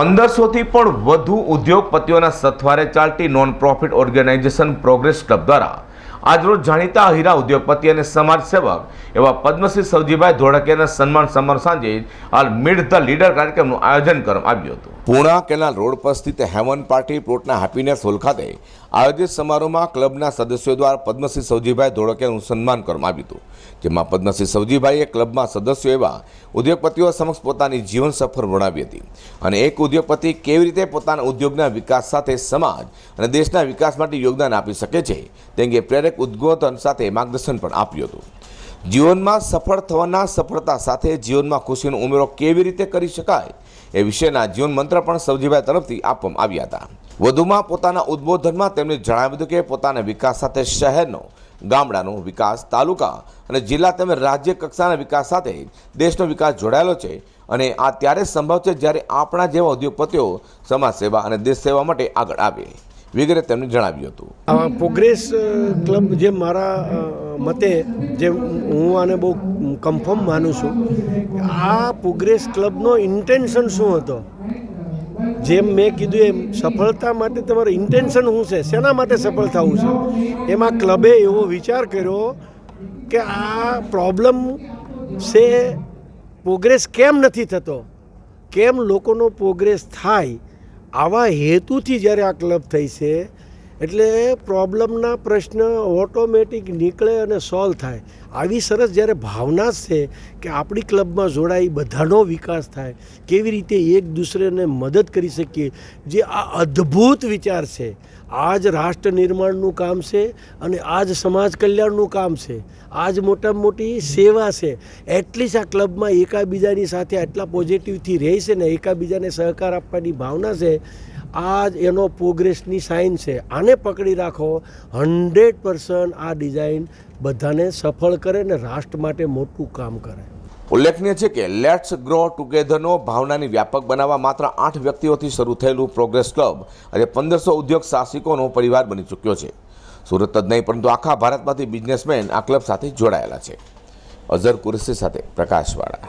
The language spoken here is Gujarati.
પંદરસોથી પણ વધુ ઉદ્યોગપતિઓના સથવારે ચાલતી non profit organisation Progress Club દ્વારા આજરોજ જાણીતા હીરા ઉદ્યોગપતિ અને સમાજ સેવક એવા પદ્મશ્રી સવજીભાઈ ધોળકિયાના સન્માન સમારોહ સાંજે હાલ મીડ ધ લીડર કાર્યક્રમનું આયોજન કરવામાં આવ્યું હતું. પૂણા કેનાલ રોડ પર સ્થિત હેવન પાર્ટી પ્લોટના હેપીનેસ હોલ ખાતે આયોજિત સમારોહમાં ક્લબના સદસ્યો દ્વારા પદ્મશ્રી સવજીભાઈ ધોળકિયાનું સન્માન કરવામાં આવ્યું હતું. જેમાં પદ્મશ્રી સવજીભાઈએ ક્લબમાં સદસ્યો એવા ઉદ્યોગપતિઓ સમક્ષ પોતાની જીવન સફર વર્ણવી હતી અને એક ઉદ્યોગપતિ કેવી રીતે પોતાના ઉદ્યોગના વિકાસ સાથે સમાજ અને દેશના વિકાસ માટે યોગદાન આપી શકે છે તે અંગે પ્રેરક ઉદ્બોધન સાથે માર્ગદર્શન પણ આપ્યું હતું. જીવનમાં સફળ થવાના સફળતા સાથે જીવનમાં ખુશીનો ઉમેરો કેવી રીતે કરી શકાય એ વિશેના જીવન મંત્ર પણ સવજીભાઈ તરફથી આપવામાં આવ્યા હતા. વધુમાં પોતાના ઉદ્બોધનમાં તેમણે જણાવ્યું હતું કે પોતાના વિકાસ સાથે શહેરનો, ગામડાનો વિકાસ, તાલુકા અને જિલ્લા તેમજ રાજ્ય કક્ષાના વિકાસ સાથે દેશનો વિકાસ જોડાયેલો છે અને આ ત્યારે સંભવ છે જ્યારે આપણા જેવા ઉદ્યોગપતિઓ સમાજ સેવા અને દેશ સેવા માટે આગળ આવે. વગેરે તેમણે જણાવ્યું હતું. પ્રોગ્રેસ ક્લબ જે મારા મતે, જે હું આને બહુ કન્ફર્મ માનું છું, આ પ્રોગ્રેસ ક્લબનો ઇન્ટેન્શન શું હતો? જેમ મેં કીધું એમ, સફળતા માટે તમારું ઇન્ટેન્શન શું છે? શેના માટે સફળ થવું છે? એમાં ક્લબે એવો વિચાર કર્યો કે આ પ્રોબ્લેમ છે, પ્રોગ્રેસ કેમ નથી થતો? કેમ લોકોનો પ્રોગ્રેસ થાય? આવા હેતુથી જ્યારે આ ક્લબ થઈ છે એટલે પ્રોબ્લેમના પ્રશ્ન ઓટોમેટિક નીકળે અને સોલ્વ થાય. આવી સરસ જ્યારે ભાવના છે કે આપણી ક્લબમાં જોડાઈ બધાનો વિકાસ થાય, કેવી રીતે એક દૂસરેને મદદ કરી શકીએ, જે આ અદ્ભુત વિચાર છે. આજ રાષ્ટ્ર નિર્માણનું કામ છે અને આજ સમાજ કલ્યાણનું કામ છે. આજ મોટામાં મોટી સેવા છે. એટલીસ્ટ આ ક્લબમાં એકાબીજાની સાથે આટલા પોઝિટિવથી રહે ને એકાબીજાને સહકાર આપવાની ભાવના છે આ જ એનો પ્રોગ્રેસની સાઇન છે. આને પકડી રાખો. હંડ્રેડ પર્સન્ટ આ ડિઝાઇન બધાને સફળ કરે ને રાષ્ટ્ર માટે મોટું કામ કરે. ઉલ્લેખનીય છે કે લેટ્સ ગ્રો ટુગેધરનો ભાવનાની વ્યાપક બનાવવા માત્ર આઠ વ્યક્તિઓથી શરૂ થયેલું પ્રોગ્રેસ ક્લબ આજે પંદરસો ઉદ્યોગ સાહસિકોનો પરિવાર બની ચૂક્યો છે. સુરત જ નહીં, પરંતુ આખા ભારતમાંથી બિઝનેસમેન આ ક્લબ સાથે જોડાયેલા છે. અઝર કુરેશી સાથે પ્રકાશવાળા.